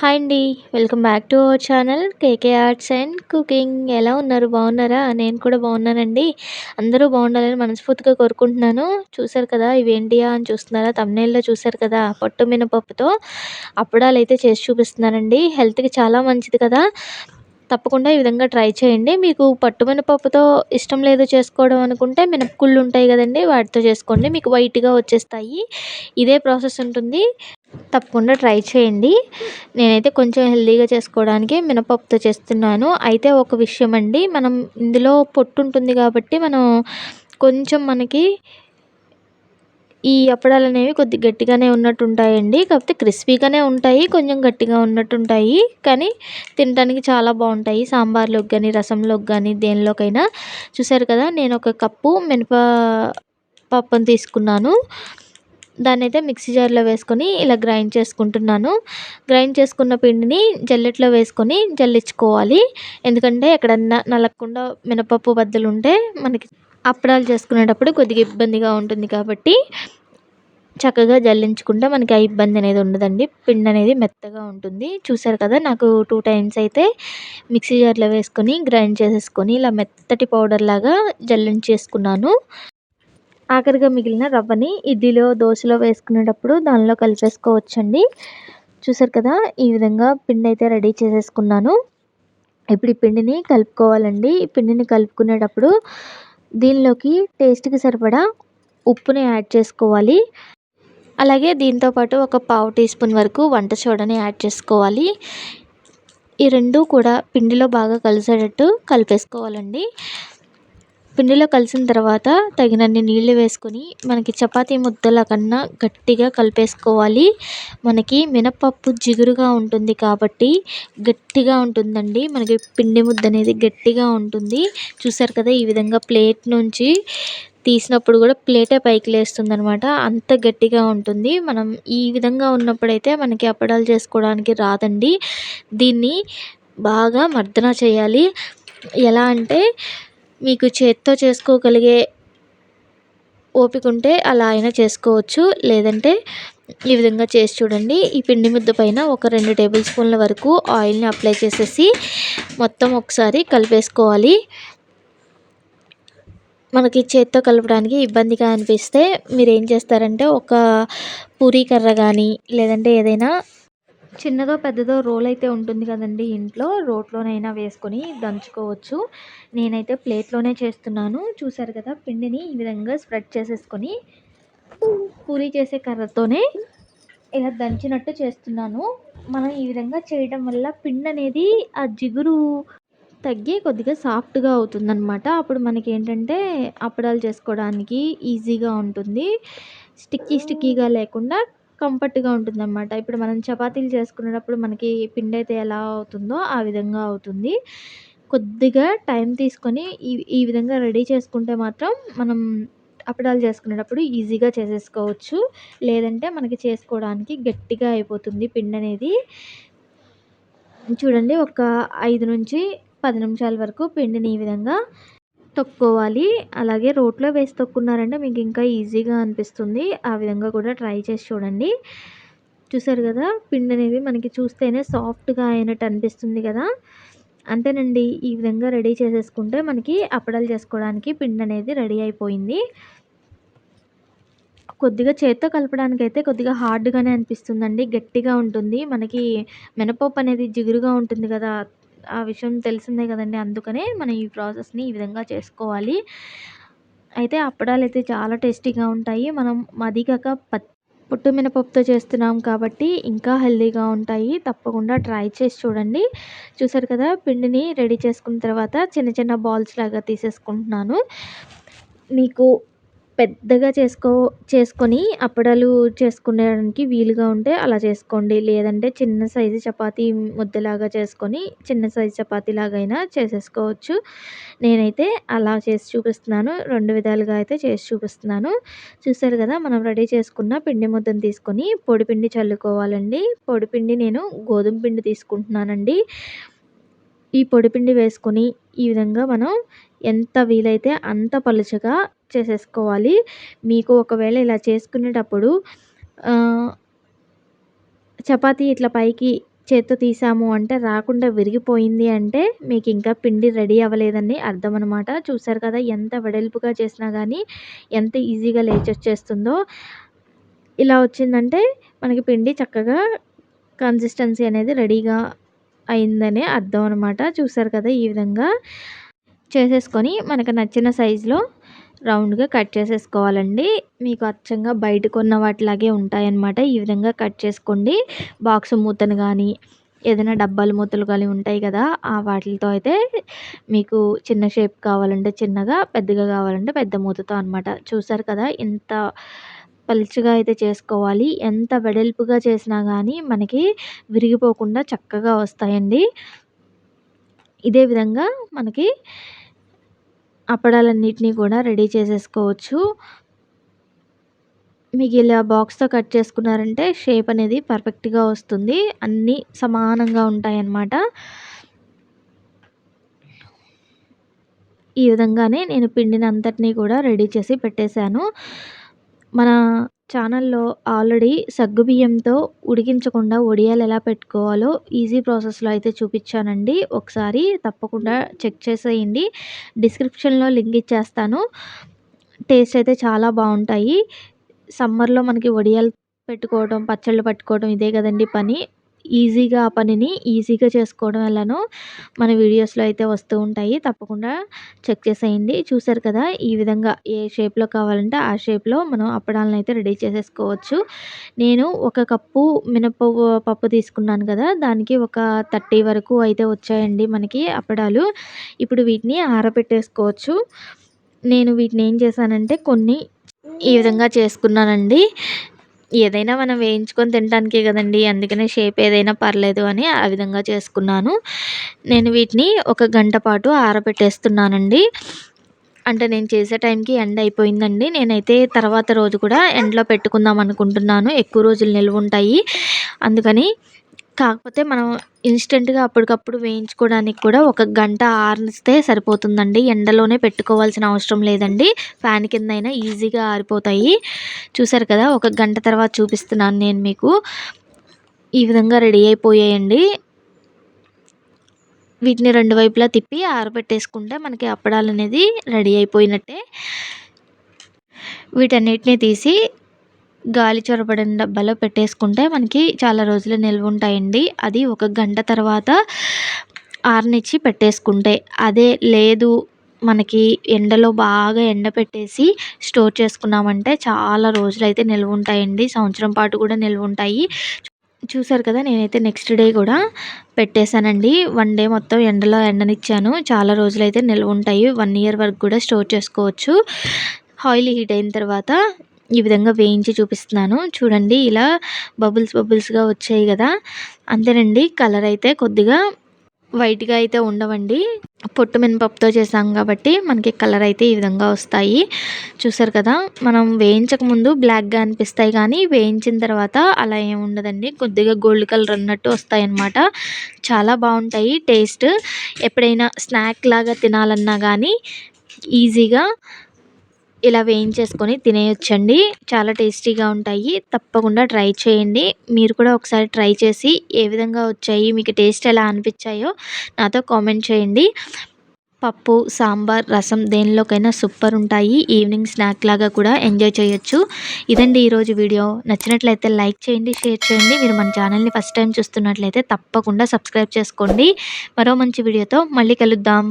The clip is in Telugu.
హాయ్ అండి welcome back to our channel KK arts and cooking ఎలా ఉన్నారు? బాగున్నారా? నేను కూడా బాగున్నానండి. అందరూ బాగుండాలని మనస్ఫూర్తిగా కోరుకుంటున్నాను. చూసారు కదా ఇవేంటియా అని చూస్తున్నారా? తమ్నేల్లో చూసారు కదా పొట్టు మినపప్పుతో అప్పడాలు అయితే చేసి చూపిస్తున్నానండి. హెల్త్కి చాలా మంచిది కదా. తప్పకుండా ఈ విధంగా ట్రై చేయండి. మీకు పట్టు మినపప్పుతో ఇష్టం లేదు చేసుకోవడం అనుకుంటే మినపకుళ్ళు ఉంటాయి కదండి వాటితో చేసుకోండి. మీకు వైట్గా వచ్చేస్తాయి. ఇదే ప్రాసెస్ ఉంటుంది. తప్పకుండా ట్రై చేయండి. నేనైతే కొంచెం హెల్దీగా చేసుకోవడానికి మినపప్పుతో చేస్తున్నాను. అయితే ఒక విషయం అండి మనం ఇందులో పొట్టు ఉంటుంది కాబట్టి మనం కొంచెం మనకి ఈ అప్పడాలు అనేవి కొద్ది గట్టిగానే ఉన్నట్టు ఉంటాయండి కాకపోతే క్రిస్పీగానే ఉంటాయి కొంచెం గట్టిగా ఉన్నట్టు ఉంటాయి కానీ తినడానికి చాలా బాగుంటాయి. సాంబార్లోకి కానీ రసంలోకి కానీ దేనిలోకైనా. చూసారు కదా నేను ఒక కప్పు మినప పప్పును తీసుకున్నాను. దాన్ని అయితే మిక్సీ జార్లో వేసుకొని ఇలా గ్రైండ్ చేసుకుంటున్నాను. గ్రైండ్ చేసుకున్న పిండిని జల్లెట్లో వేసుకొని జల్లించుకోవాలి. ఎందుకంటే ఎక్కడన్నా నలగకుండా మినపప్పు బద్దలు ఉంటే మనకి అప్పడాలు చేసుకునేటప్పుడు కొద్దిగా ఇబ్బందిగా ఉంటుంది కాబట్టి చక్కగా జల్లించుకుంటే మనకి ఆ ఇబ్బంది అనేది ఉండదండి. పిండి అనేది మెత్తగా ఉంటుంది. చూసారు కదా నాకు టూ టైమ్స్ అయితే మిక్సీ జార్లో వేసుకొని గ్రైండ్ చేసేసుకొని ఇలా మెత్తటి పౌడర్ లాగా జల్లించేసుకున్నాను. ఆఖరిగా మిగిలిన రవ్వని ఇడ్లీలో దోశలో వేసుకునేటప్పుడు దానిలో కలిపేసుకోవచ్చండి. చూసారు కదా ఈ విధంగా పిండి అయితే రెడీ చేసేసుకున్నాను. ఇప్పుడు ఈ పిండిని కలుపుకోవాలండి. ఈ పిండిని కలుపుకునేటప్పుడు దీనిలోకి టేస్ట్కి సరిపడా ఉప్పుని యాడ్ చేసుకోవాలి. అలాగే దీంతోపాటు ఒక పావు టీ స్పూన్ వరకు వంట సోడాని యాడ్ చేసుకోవాలి. ఈ రెండు కూడా పిండిలో బాగా కలిసేటట్టు కలిపేసుకోవాలండి. పిండిలో కలిసిన తర్వాత తగినన్ని నీళ్ళు వేసుకొని మనకి చపాతీ ముద్దల కన్నా గట్టిగా కలిపేసుకోవాలి. మనకి మినపప్పు జిగురుగా ఉంటుంది కాబట్టి గట్టిగా ఉంటుందండి. మనకి పిండి ముద్ద అనేది గట్టిగా ఉంటుంది. చూసారు కదా ఈ విధంగా ప్లేట్ నుంచి తీసినప్పుడు కూడా ప్లేటే పైకి లేస్తుంది అనమాట అంత గట్టిగా ఉంటుంది. మనం ఈ విధంగా ఉన్నప్పుడైతే మనకి అప్పడాలు చేసుకోవడానికి రాదండి. దీన్ని బాగా మర్దన చేయాలి. ఎలా అంటే మీకు చేత్తో చేసుకోగలిగే ఓపిక ఉంటే అలా అయినా చేసుకోవచ్చు. లేదంటే ఈ విధంగా చేసి చూడండి. ఈ పిండి ముద్ద పైన ఒక రెండు టేబుల్ స్పూన్ల వరకు ఆయిల్ని అప్లై చేసేసి మొత్తం ఒకసారి కలిపేసుకోవాలి. మనకి చేత్తో కలపడానికి ఇబ్బందిగా అనిపిస్తే మీరు ఏం చేస్తారంటే ఒక పూరీ కర్ర కానీ లేదంటే ఏదైనా చిన్నదో పెద్దదో రోల్ అయితే ఉంటుంది కదండి ఇంట్లో. రోట్లోనైనా వేసుకొని దంచుకోవచ్చు. నేనైతే ప్లేట్లోనే చేస్తున్నాను. చూసారు కదా పిండిని ఈ విధంగా స్ప్రెడ్ చేసేసుకొని పూరి చేసే కర్రతోనే ఇలా దంచినట్టు చేస్తున్నాను. మనం ఈ విధంగా చేయడం వల్ల పిండి అనేది ఆ జిగురు తగ్గి కొద్దిగా సాఫ్ట్గా అవుతుందన్నమాట. అప్పుడు మనకి ఏంటంటే అప్పడాలు చేసుకోవడానికి ఈజీగా ఉంటుంది. స్టిక్కీ స్టిక్కీగా లేకుండా కంఫర్ట్గా ఉంటుందన్నమాట. ఇప్పుడు మనం చపాతీలు చేసుకునేటప్పుడు మనకి పిండి అయితే ఎలా అవుతుందో ఆ విధంగా అవుతుంది. కొద్దిగా టైం తీసుకొని ఈ ఈ విధంగా రెడీ చేసుకుంటే మాత్రం మనం అప్పడాలు చేసుకునేటప్పుడు ఈజీగా చేసేసుకోవచ్చు. లేదంటే మనకి చేసుకోవడానికి గట్టిగా అయిపోతుంది పిండి అనేది. చూడండి ఒక ఐదు నుంచి పది నిమిషాల వరకు పిండిని ఈ విధంగా తొక్కోవాలి అలాగే రోట్లో వేసి తొక్కున్నారంటే మీకు ఇంకా ఈజీగా అనిపిస్తుంది. ఆ విధంగా కూడా ట్రై చేసి చూడండి. చూసారు కదా పిండి అనేది మనకి చూస్తేనే సాఫ్ట్గా అయినట్టు అనిపిస్తుంది కదా. అంతేనండి ఈ విధంగా రెడీ చేసేసుకుంటే మనకి అప్పడాలు చేసుకోవడానికి పిండి అనేది రెడీ అయిపోయింది. కొద్దిగా చేత్తో కలపడానికి అయితే కొద్దిగా హార్డ్గానే అనిపిస్తుందండి. గట్టిగా ఉంటుంది. మనకి మినపప్పు అనేది జిగురుగా ఉంటుంది కదా ఆ విషయం తెలిసిందే కదండి. అందుకనే మనం ఈ ప్రాసెస్ని ఈ విధంగా చేసుకోవాలి. అయితే అప్పడాలు అయితే చాలా టేస్టీగా ఉంటాయి. మనం అది కాక పుట్టు మినపప్పుతో చేస్తున్నాం కాబట్టి ఇంకా హెల్దీగా ఉంటాయి. తప్పకుండా ట్రై చేసి చూడండి. చూసారు కదా పిండిని రెడీ చేసుకున్న తర్వాత చిన్న చిన్న బాల్స్ లాగా తీసేసుకుంటున్నాను. మీకు పెద్దగా చేసుకో చేసుకొని అప్పడాలు చేసుకునేడానికి వీలుగా ఉంటే అలా చేసుకోండి. లేదంటే చిన్న సైజు చపాతీ ముద్దలాగా చేసుకొని చిన్న సైజు చపాతీ లాగైనా చేసేసుకోవచ్చు. నేనైతే అలా చేసి చూపిస్తున్నాను. రెండు విధాలుగా అయితే చేసి చూపిస్తున్నాను. చూసారు కదా మనం రెడీ చేసుకున్న పిండి ముద్దను తీసుకొని పొడిపిండి చల్లుకోవాలండి. పొడిపిండి నేను గోధుమ పిండి తీసుకుంటున్నానండి. ఈ పొడిపిండి వేసుకొని ఈ విధంగా మనం ఎంత వీలైతే అంత పలుచగా చేసేసుకోవాలి. మీకు ఒకవేళ ఇలా చేసుకునేటప్పుడు చపాతీ ఇట్లా పైకి చేత్తో తీసాము అంటే రాకుండా విరిగిపోయింది అంటే మీకు ఇంకా పిండి రెడీ అవ్వలేదని అర్థం అనమాట చూసారు కదా ఎంత వెడల్పుగా చేసినా కానీ ఎంత ఈజీగా లేచొచ్చేస్తుందో ఇలా వచ్చిందంటే మనకి పిండి చక్కగా కన్సిస్టెన్సీ అనేది రెడీగా అయిందనే అర్థం అనమాట చూసారు కదా ఈ విధంగా చేసేసుకొని మనకు నచ్చిన సైజులో రౌండ్గా కట్ చేసేసుకోవాలండి. మీకు అచ్చంగా బయట కొన్న వాటిలాగే ఉంటాయన్నమాట. ఈ విధంగా కట్ చేసుకోండి. బాక్స్ మూతను కానీ ఏదైనా డబ్బాలు మూతలు కానీ ఉంటాయి కదా ఆ వాటితో అయితే మీకు చిన్న షేప్ కావాలంటే చిన్నగా పెద్దగా కావాలంటే పెద్ద మూతతో అనమాట చూసారు కదా ఇంత పలుచగా అయితే చేసుకోవాలి. ఎంత వెడల్పుగా చేసినా కానీ మనకి విరిగిపోకుండా చక్కగా వస్తాయండి. ఇదే విధంగా మనకి అప్పడాలన్నిటినీ కూడా రెడీ చేసేసుకోవచ్చు. మీకు ఇలా బాక్స్తో కట్ చేసుకున్నారంటే షేప్ అనేది పర్ఫెక్ట్గా వస్తుంది. అన్నీ సమానంగా ఉంటాయన్నమాట. ఈ విధంగానే నేను పిండిని అంతటినీ కూడా రెడీ చేసి పెట్టేశాను. మన ఛానల్లో ఆల్రెడీ సగ్గుబియ్యంతో ఉడికించకుండా వడియాలు ఎలా పెట్టుకోవాలో ఈజీ ప్రాసెస్లో అయితే చూపించానండి. ఒకసారి తప్పకుండా చెక్ చేసేయండి. డిస్క్రిప్షన్లో లింక్ ఇచ్చేస్తాను. టేస్ట్ అయితే చాలా బాగుంటాయి. సమ్మర్లో మనకి వడియాలు పెట్టుకోవడం పచ్చళ్ళు పట్టుకోవడం ఇదే కదండి పని. ఈజీగా ఆ పనిని ఈజీగా చేసుకోవడం వల్లనూ మన వీడియోస్లో అయితే వస్తూ ఉంటాయి. తప్పకుండా చెక్ చేసేయండి. చూసారు కదా ఈ విధంగా ఏ షేప్లో కావాలంటే ఆ షేప్లో మనం అప్పడాలను అయితే రెడీ చేసేసుకోవచ్చు. నేను ఒక కప్పు మినపప్పు పప్పు తీసుకున్నాను కదా దానికి ఒక థర్టీ వరకు అయితే వచ్చాయండి మనకి అప్పడాలు. ఇప్పుడు వీటిని ఆరబెట్టేసుకోవచ్చు. నేను వీటిని ఏం చేశానంటే కొన్ని ఈ విధంగా చేసుకున్నానండి. ఏదైనా మనం వేయించుకొని తినడానికే కదండి అందుకనే షేప్ ఏదైనా పర్లేదు అని ఆ విధంగా చేసుకున్నాను. నేను వీటిని ఒక గంట పాటు ఆరబెట్టేస్తున్నానండి. అంటే నేను చేసే టైంకి ఎండ అయిపోయిందండి. నేనైతే తర్వాత రోజు కూడా ఎండలో పెట్టుకుందాం అనుకుంటున్నాను. ఎక్కువ రోజులు నిల్వ ఉంటాయి అందుకని కాకపోతే మనం ఇన్స్టెంట్గా అప్పటికప్పుడు వేయించుకోవడానికి కూడా ఒక గంట ఆరిస్తే సరిపోతుందండి. ఎండలోనే పెట్టుకోవాల్సిన అవసరం లేదండి. ఫ్యాన్ కింద అయినా ఈజీగా ఆరిపోతాయి. చూసారు కదా ఒక గంట తర్వాత చూపిస్తున్నాను నేను మీకు. ఈ విధంగా రెడీ అయిపోయాయండి. వీటిని రెండు వైపులా తిప్పి ఆరబెట్టేసుకుంటే మనకి అప్పడాలు అనేది రెడీ అయిపోయినట్టే. వీటన్నిటిని తీసి గాలి చొరబడిన డబ్బాలో పెట్టేసుకుంటే మనకి చాలా రోజులు నిల్వ ఉంటాయండి. అది ఒక గంట తర్వాత ఆరనిచ్చి పెట్టేసుకుంటే అదే లేదు మనకి ఎండలో బాగా ఎండ పెట్టేసి స్టోర్ చేసుకున్నామంటే చాలా రోజులు అయితే నిల్వ ఉంటాయండి. సంవత్సరం పాటు కూడా నిల్వ ఉంటాయి. చూసారు కదా నేనైతే నెక్స్ట్ డే కూడా పెట్టేశానండి. వన్ డే మొత్తం ఎండలో ఎండనిచ్చాను. చాలా రోజులు అయితే నిల్వ ఉంటాయి. వన్ ఇయర్ వరకు కూడా స్టోర్ చేసుకోవచ్చు. ఆయిల్ హీట్ అయిన తర్వాత ఈ విధంగా వేయించి చూపిస్తున్నాను. చూడండి ఇలా బబుల్స్ బబుల్స్గా వచ్చాయి కదా. అంతేనండి కలర్ అయితే కొద్దిగా వైట్గా అయితే ఉండవండి. పొట్టు మినపప్పుతో చేసాం కాబట్టి మనకి కలర్ అయితే ఈ విధంగా వస్తాయి. చూసారు కదా మనం వేయించక ముందు బ్లాక్గా అనిపిస్తాయి కానీ వేయించిన తర్వాత అలా ఏమి ఉండదండి. కొద్దిగా గోల్డ్ కలర్ అన్నట్టు వస్తాయి అన్నమాట చాలా బాగుంటాయి టేస్ట్. ఎప్పుడైనా స్నాక్ లాగా తినాలన్నా కానీ ఈజీగా ఇలా వేయించేసుకొని తినేయొచ్చండి. చాలా టేస్టీగా ఉంటాయి. తప్పకుండా ట్రై చేయండి. మీరు కూడా ఒకసారి ట్రై చేసి ఏ విధంగా వచ్చాయి మీకు టేస్ట్ ఎలా అనిపించాయో నాతో కామెంట్ చేయండి. పప్పు సాంబార్ రసం దేనిలోకైనా సూపర్ ఉంటాయి. ఈవినింగ్ స్నాక్ లాగా కూడా ఎంజాయ్ చేయొచ్చు. ఇదండి ఈరోజు వీడియో. నచ్చినట్లయితే లైక్ చేయండి షేర్ చేయండి. మీరు మన ఛానల్ని ఫస్ట్ టైం చూస్తున్నట్లయితే తప్పకుండా సబ్స్క్రైబ్ చేసుకోండి. మరో మంచి వీడియోతో మళ్ళీ కలుద్దాం.